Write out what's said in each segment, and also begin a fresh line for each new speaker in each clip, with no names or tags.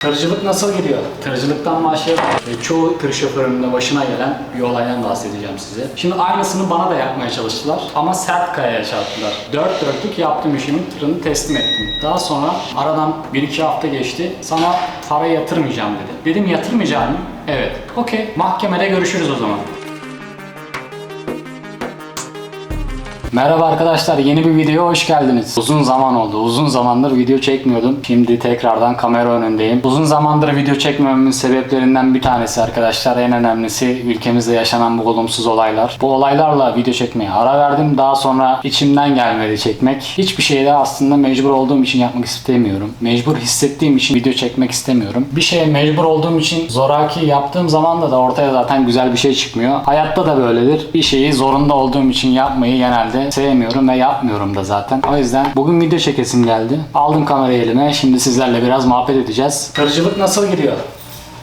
Tırcılık nasıl gidiyor? Tırcılıktan başlayalım. E, Çoğu tır şoförünün başına gelen bir olaydan bahsedeceğim size. Şimdi aynısını bana da yapmaya çalıştılar ama sert kayaya çarptılar. Dört dörtlük yaptım işimin tırını teslim ettim. Daha sonra aradan 1-2 hafta geçti. Sana para yatırmayacağım dedi. Dedim yatırmayacağım mı? Evet. Okey. Mahkemede görüşürüz o zaman. Merhaba arkadaşlar, yeni bir videoya hoş geldiniz. Uzun zaman oldu, uzun zamandır video çekmiyordum. Şimdi tekrardan kamera önündeyim. Uzun zamandır video çekmememin sebeplerinden bir tanesi arkadaşlar, en önemlisi ülkemizde yaşanan bu olumsuz olaylar. Bu olaylarla video çekmeye ara verdim. Daha sonra içimden gelmedi çekmek. Hiçbir şeyde aslında mecbur olduğum için yapmak istemiyorum. Mecbur hissettiğim için video çekmek istemiyorum. Bir şeye mecbur olduğum için zoraki yaptığım zaman da da ortaya zaten güzel bir şey çıkmıyor. Hayatta da böyledir. Bir şeyi zorunda olduğum için yapmayı genelde sevmiyorum ve yapmıyorum da zaten. O yüzden bugün video çekesim geldi. Aldım kamerayı elime. Şimdi sizlerle biraz muhabbet edeceğiz. Tırcılık nasıl gidiyor?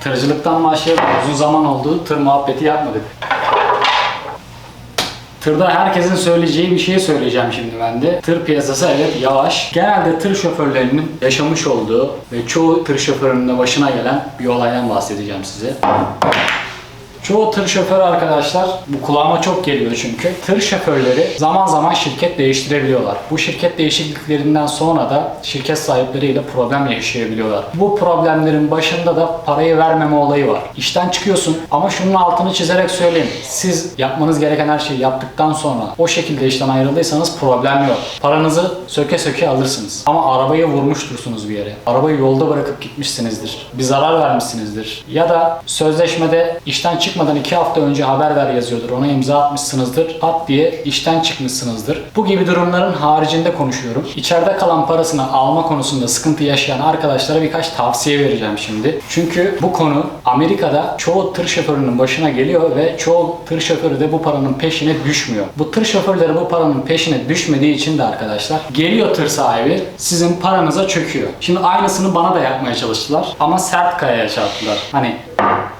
Tırcılıktan başlayalım. Uzun zaman oldu. Tır muhabbeti yapmadık. Tırda herkesin söyleyeceği bir şey söyleyeceğim şimdi ben de. Tır piyasası evet yavaş. Genelde tır şoförlerinin yaşamış olduğu ve çoğu tır şoförünün de başına gelen bir olaydan bahsedeceğim size. Çoğu tır şoförü arkadaşlar, bu kulağıma çok geliyor çünkü. Tır şoförleri zaman zaman şirket değiştirebiliyorlar. Bu şirket değişikliklerinden sonra da şirket sahipleriyle problem yaşayabiliyorlar. Bu problemlerin başında da parayı vermeme olayı var. İşten çıkıyorsun ama şunun altını çizerek söyleyeyim. Siz yapmanız gereken her şeyi yaptıktan sonra o şekilde işten ayrıldıysanız problem yok. Paranızı söke söke alırsınız. Ama arabayı vurmuştursunuz bir yere. Arabayı yolda bırakıp gitmişsinizdir. Bir zarar vermişsinizdir. Ya da sözleşmede işten çıkmadan iki hafta önce haber ver yazıyordur. Ona imza atmışsınızdır. Pat diye işten çıkmışsınızdır. Bu gibi durumların haricinde konuşuyorum. İçeride kalan parasını alma konusunda sıkıntı yaşayan arkadaşlara birkaç tavsiye vereceğim şimdi. Çünkü bu konu Amerika'da çoğu tır şoförünün başına geliyor ve çoğu tır şoförü de bu paranın peşine düşmüyor. Bu tır şoförleri bu paranın peşine düşmediği için de arkadaşlar geliyor tır sahibi sizin paranıza çöküyor. Şimdi aynısını bana da yapmaya çalıştılar ama sert kayaya çarptılar. Hani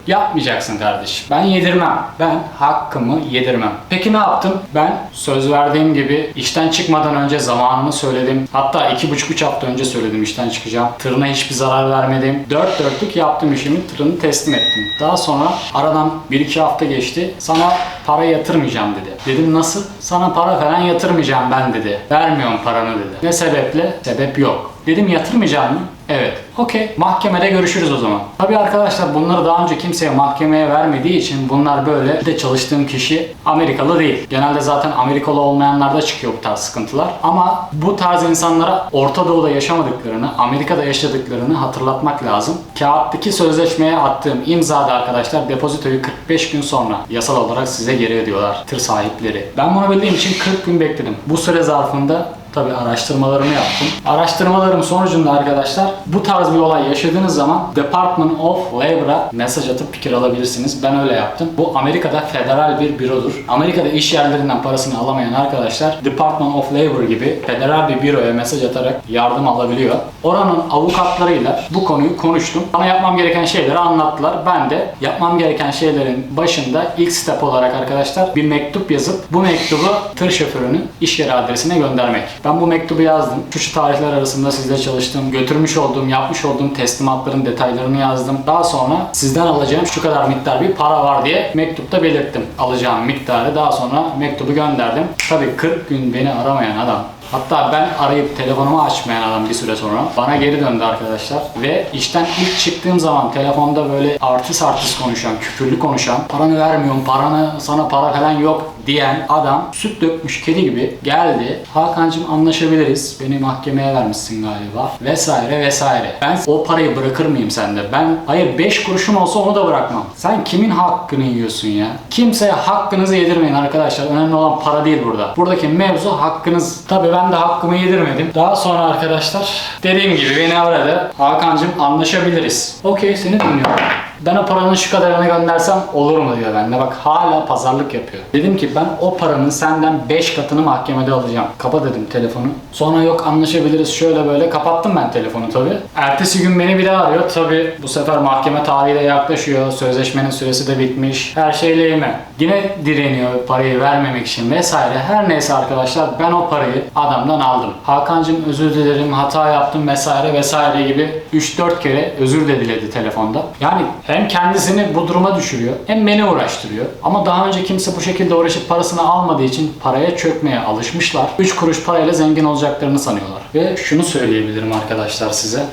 Yapmayacaksın kardeşim. Ben yedirmem. Ben hakkımı yedirmem. Peki ne yaptım? Ben söz verdiğim gibi işten çıkmadan önce zamanını söyledim. Hatta iki buçuk üç hafta önce söyledim işten çıkacağım. Tırına hiçbir zarar vermedim. Dört dörtlük yaptım işimi. Tırını teslim ettim. Daha sonra aradan bir iki hafta geçti. Sana para yatırmayacağım dedi. Dedim nasıl? Sana para falan yatırmayacağım ben dedi. Vermiyorum paranı dedi. Ne sebeple? Sebep yok. Dedim yatırmayacağım mı? Evet. Okey. Mahkemede görüşürüz o zaman. Tabii arkadaşlar bunları daha önce kimseye mahkemeye vermediği için bunlar böyle. Bir de çalıştığım kişi Amerikalı değil. Genelde zaten Amerikalı olmayanlarda çıkıyor bu tarz sıkıntılar. Ama bu tarz insanlara Orta Doğu'da yaşamadıklarını, Amerika'da yaşadıklarını hatırlatmak lazım. Kağıttaki sözleşmeye attığım imzada arkadaşlar depozitoyu 45 gün sonra yasal olarak size geri ödüyorlar tır sahipleri. Ben bunu bildiğim için 40 gün bekledim. Bu süre zarfında Tabii araştırmalarımı yaptım. Araştırmalarım sonucunda arkadaşlar bu tarz bir olay yaşadığınız zaman Department of Labor'a mesaj atıp fikir alabilirsiniz. Ben öyle yaptım. Bu Amerika'da federal bir bürodur. Amerika'da iş yerlerinden parasını alamayan arkadaşlar Department of Labor gibi federal bir büroya mesaj atarak yardım alabiliyor. Oranın avukatlarıyla bu konuyu konuştum. Bana yapmam gereken şeyleri anlattılar. Ben de yapmam gereken şeylerin başında ilk step olarak arkadaşlar bir mektup yazıp bu mektubu tır şoförünün iş yeri adresine göndermek. Ben bu mektubu yazdım. Şu şu tarihler arasında sizle çalıştım. Götürmüş olduğum, yapmış olduğum teslimatların detaylarını yazdım. Daha sonra sizden alacağım şu kadar miktar bir para var diye mektupta belirttim. Alacağım miktarı. Daha sonra mektubu gönderdim. Tabii 40 gün beni aramayan adam Hatta ben arayıp telefonumu açmayan adam bir süre sonra bana geri döndü arkadaşlar. Ve işten ilk çıktığım zaman telefonda böyle artist artist konuşan, küfürlü konuşan, paranı vermiyorum, paranı sana para falan yok diyen adam süt dökmüş kedi gibi geldi. Hakan'cığım anlaşabiliriz. Beni mahkemeye vermişsin galiba. Vesaire vesaire. Ben o parayı bırakır mıyım sende? Ben hayır 5 kuruşum olsa onu da bırakmam. Sen kimin hakkını yiyorsun ya? Kimseye hakkınızı yedirmeyin arkadaşlar. Önemli olan para değil burada. Buradaki mevzu hakkınız. Tabii ben de hakkımı yedirmedim. Daha sonra arkadaşlar dediğim gibi beni aradı. Hakan'cığım anlaşabiliriz. Okey seni dinliyorum. Ben o paranın şu kadarını göndersem olur mu diyor bende. Bak hala pazarlık yapıyor. Dedim ki ben o paranın senden 5 katını mahkemede alacağım. Kapa dedim telefonu. Sonra yok anlaşabiliriz şöyle böyle. Kapattım ben telefonu tabii. Ertesi gün beni bir daha arıyor. Tabii bu sefer mahkeme tarihi de yaklaşıyor. Sözleşmenin süresi de bitmiş. Her şey lehime. Yine direniyor parayı vermemek için vesaire. Her neyse arkadaşlar ben o parayı adamdan aldım. Hakan'cığım özür dilerim hata yaptım vesaire vesaire gibi 3-4 kere özür de diledi telefonda. Yani hem kendisini bu duruma düşürüyor hem beni uğraştırıyor. Ama daha önce kimse bu şekilde uğraşıp parasını almadığı için paraya çökmeye alışmışlar. 3 kuruş parayla zengin olacaklarını sanıyorlar. Ve şunu söyleyebilirim arkadaşlar size.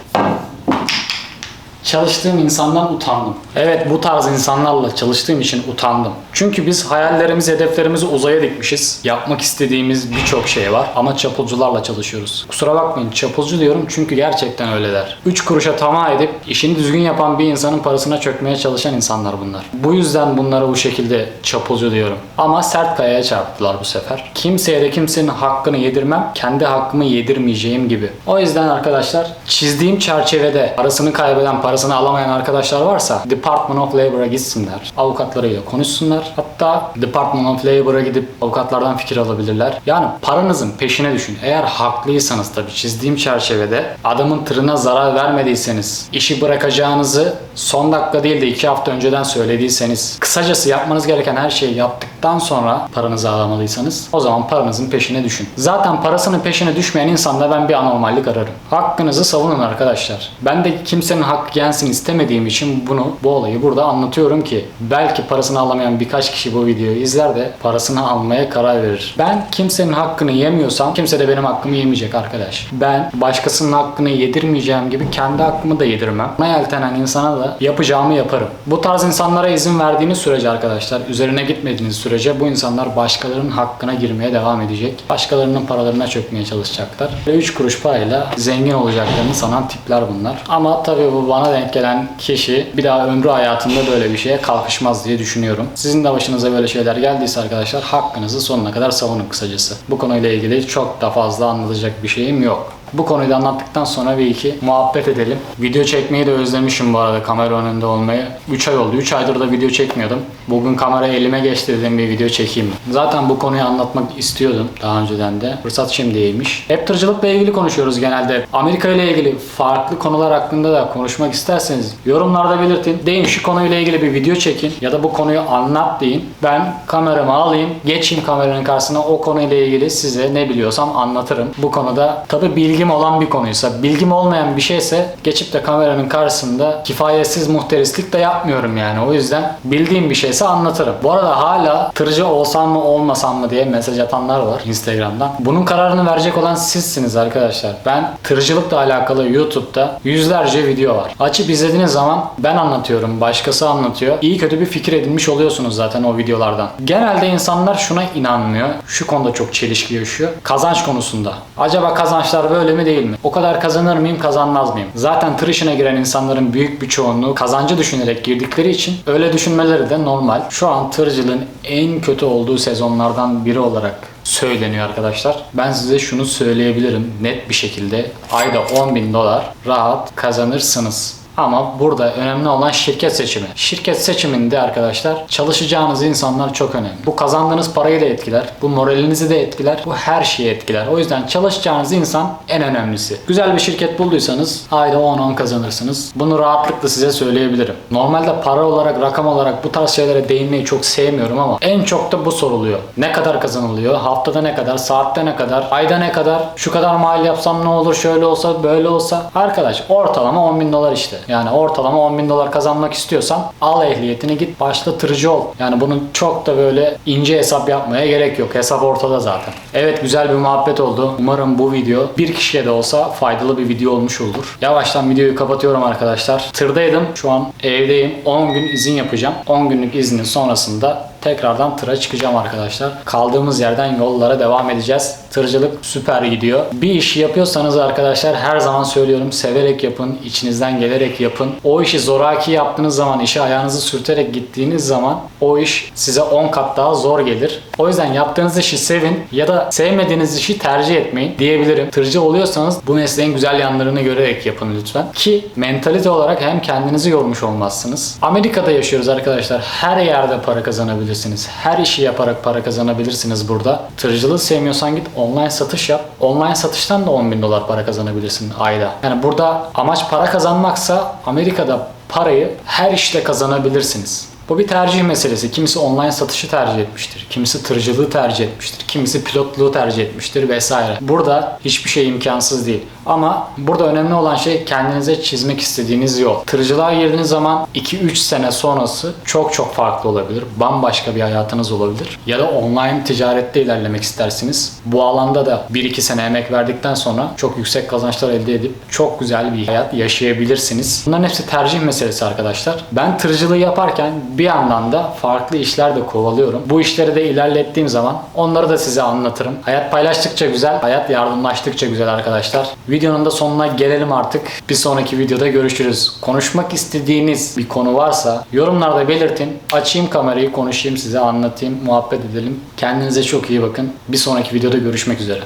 Çalıştığım insandan utandım. Evet bu tarz insanlarla çalıştığım için utandım. Çünkü biz hayallerimizi, hedeflerimizi uzaya dikmişiz. Yapmak istediğimiz birçok şey var ama çapulcularla çalışıyoruz. Kusura bakmayın çapulcu diyorum çünkü gerçekten öyleler. 3 kuruşa tamah edip işini düzgün yapan bir insanın parasına çökmeye çalışan insanlar bunlar. Bu yüzden bunlara bu şekilde çapulcu diyorum. Ama sert kayaya çarptılar bu sefer. Kimseye de kimsenin hakkını yedirmem, kendi hakkımı yedirmeyeceğim gibi. O yüzden arkadaşlar çizdiğim çerçevede parasını kaybeden, parasını alamayan arkadaşlar varsa Department of Labor'a gitsinler. Avukatlarıyla konuşsunlar. Hatta Department of Labor'a gidip avukatlardan fikir alabilirler. Yani paranızın peşine düşün. Eğer haklıysanız tabii çizdiğim çerçevede adamın tırına zarar vermediyseniz, işi bırakacağınızı son dakika değil de iki hafta önceden söylediyseniz, kısacası yapmanız gereken her şeyi yaptıktan sonra paranızı alamalıysanız o zaman paranızın peşine düşün. Zaten parasının peşine düşmeyen insanda ben bir anormallik ararım. Hakkınızı savunun arkadaşlar. Ben de kimsenin hakkı yensin istemediğim için bunu, bu olayı burada anlatıyorum ki belki parasını alamayan birkaç kişi bu videoyu izler de parasını almaya karar verir. Ben kimsenin hakkını yemiyorsam kimse de benim hakkımı yemeyecek arkadaş. Ben başkasının hakkını yedirmeyeceğim gibi kendi hakkımı da yedirmem. Buna yeltenen insana da yapacağımı yaparım. Bu tarz insanlara izin verdiğiniz sürece arkadaşlar, üzerine gitmediğiniz sürece bu insanlar başkalarının hakkına girmeye devam edecek. Başkalarının paralarına çökmeye çalışacaklar. Ve 3 kuruş parayla zengin olacaklarını sanan tipler bunlar. Ama tabii bu bana denk gelen kişi bir daha ömrü hayatında böyle bir şeye kalkışmaz diye düşünüyorum. Sizin de başınıza böyle şeyler geldiyse arkadaşlar hakkınızı sonuna kadar savunun kısacası. Bu konuyla ilgili çok da fazla anlatacak bir şeyim yok. Bu konuyu da anlattıktan sonra bir iki muhabbet edelim. Video çekmeyi de özlemişim bu arada kamera önünde olmayı. 3 ay oldu. 3 aydır da video çekmiyordum. Bugün kamera elime geçti dedim bir video çekeyim. Zaten bu konuyu anlatmak istiyordum daha önceden de. Fırsat şimdiymiş. Hep tırcılıkla ilgili konuşuyoruz genelde. Amerika ile ilgili farklı konular hakkında da konuşmak isterseniz yorumlarda belirtin. Deyin şu konuyla ilgili bir video çekin ya da bu konuyu anlat deyin. Ben kameramı alayım, geçeyim kameranın karşısına o konuyla ilgili size ne biliyorsam anlatırım. Bu konuda tabi bilgim olan bir konuysa, bilgim olmayan bir şeyse geçip de kameranın karşısında kifayetsiz muhterislik de yapmıyorum yani. O yüzden bildiğim bir şeyse anlatırım. Bu arada hala tırcı olsam mı olmasam mı diye mesaj atanlar var Instagram'dan. Bunun kararını verecek olan sizsiniz arkadaşlar. Ben tırcılıkla alakalı YouTube'da yüzlerce video var. Açıp izlediğiniz zaman ben anlatıyorum, başkası anlatıyor. İyi kötü bir fikir edinmiş oluyorsunuz zaten o videolardan. Genelde insanlar şuna inanmıyor. Şu konuda çok çelişki yaşıyor. Kazanç konusunda. Acaba kazançlar böyle mi değil mi? O kadar kazanır mıyım, kazanmaz mıyım? Zaten tır işine giren insanların büyük bir çoğunluğu kazancı düşünerek girdikleri için öyle düşünmeleri de normal. Şu an tırcılığın en kötü olduğu sezonlardan biri olarak söyleniyor arkadaşlar. Ben size şunu söyleyebilirim net bir şekilde. Ayda 10 bin dolar rahat kazanırsınız. Ama burada önemli olan şirket seçimi. Şirket seçiminde arkadaşlar çalışacağınız insanlar çok önemli. Bu kazandığınız parayı da etkiler. Bu moralinizi de etkiler. Bu her şeyi etkiler. O yüzden çalışacağınız insan en önemlisi. Güzel bir şirket bulduysanız ayda 10-10 kazanırsınız. Bunu rahatlıkla size söyleyebilirim. Normalde para olarak, rakam olarak bu tarz şeylere değinmeyi çok sevmiyorum ama en çok da bu soruluyor. Ne kadar kazanılıyor? Haftada ne kadar? Saatte ne kadar? Ayda ne kadar? Şu kadar mal yapsam ne olur? Şöyle olsa, böyle olsa. Arkadaş ortalama 10 bin dolar işte. Yani ortalama 10 bin dolar kazanmak istiyorsan al ehliyetini git başla tırcı ol. Yani bunun çok da böyle ince hesap yapmaya gerek yok. Hesap ortada zaten. Evet güzel bir muhabbet oldu. Umarım bu video bir kişiye de olsa faydalı bir video olmuş olur. Yavaştan videoyu kapatıyorum arkadaşlar. Tırdaydım. Şu an evdeyim. 10 gün izin yapacağım. 10 günlük iznin sonrasında tekrardan tıra çıkacağım arkadaşlar. Kaldığımız yerden yollara devam edeceğiz. Tırcılık süper gidiyor. Bir işi yapıyorsanız arkadaşlar her zaman söylüyorum severek yapın, içinizden gelerek yapın. O işi zoraki yaptığınız zaman, işi ayağınızı sürterek gittiğiniz zaman o iş size 10 kat daha zor gelir. O yüzden yaptığınız işi sevin ya da sevmediğiniz işi tercih etmeyin diyebilirim. Tırcı oluyorsanız bu mesleğin güzel yanlarını görerek yapın lütfen. Ki mentalite olarak hem kendinizi yormuş olmazsınız. Amerika'da yaşıyoruz arkadaşlar. Her yerde para kazanabilirsiniz. Her işi yaparak para kazanabilirsiniz burada. Tırcılığı sevmiyorsan git online satış yap. Online satıştan da 10 bin dolar para kazanabilirsin ayda. Yani burada amaç para kazanmaksa Amerika'da parayı her işte kazanabilirsiniz. Bu bir tercih meselesi. Kimisi online satışı tercih etmiştir. Kimisi tırcılığı tercih etmiştir. Kimisi pilotluğu tercih etmiştir vesaire. Burada hiçbir şey imkansız değil. Ama burada önemli olan şey kendinize çizmek istediğiniz yol. Tırcılığa girdiğiniz zaman 2-3 sene sonrası çok çok farklı olabilir. Bambaşka bir hayatınız olabilir. Ya da online ticarette ilerlemek istersiniz. Bu alanda da 1-2 sene emek verdikten sonra çok yüksek kazançlar elde edip çok güzel bir hayat yaşayabilirsiniz. Bunların hepsi tercih meselesi arkadaşlar. Ben tırcılığı yaparken bir yandan da farklı işler de kovalıyorum. Bu işleri de ilerlettiğim zaman onları da size anlatırım. Hayat paylaştıkça güzel, hayat yardımlaştıkça güzel arkadaşlar. Videonun da sonuna gelelim artık. Bir sonraki videoda görüşürüz. Konuşmak istediğiniz bir konu varsa yorumlarda belirtin. Açayım kamerayı, konuşayım size, anlatayım, muhabbet edelim. Kendinize çok iyi bakın. Bir sonraki videoda görüşmek üzere.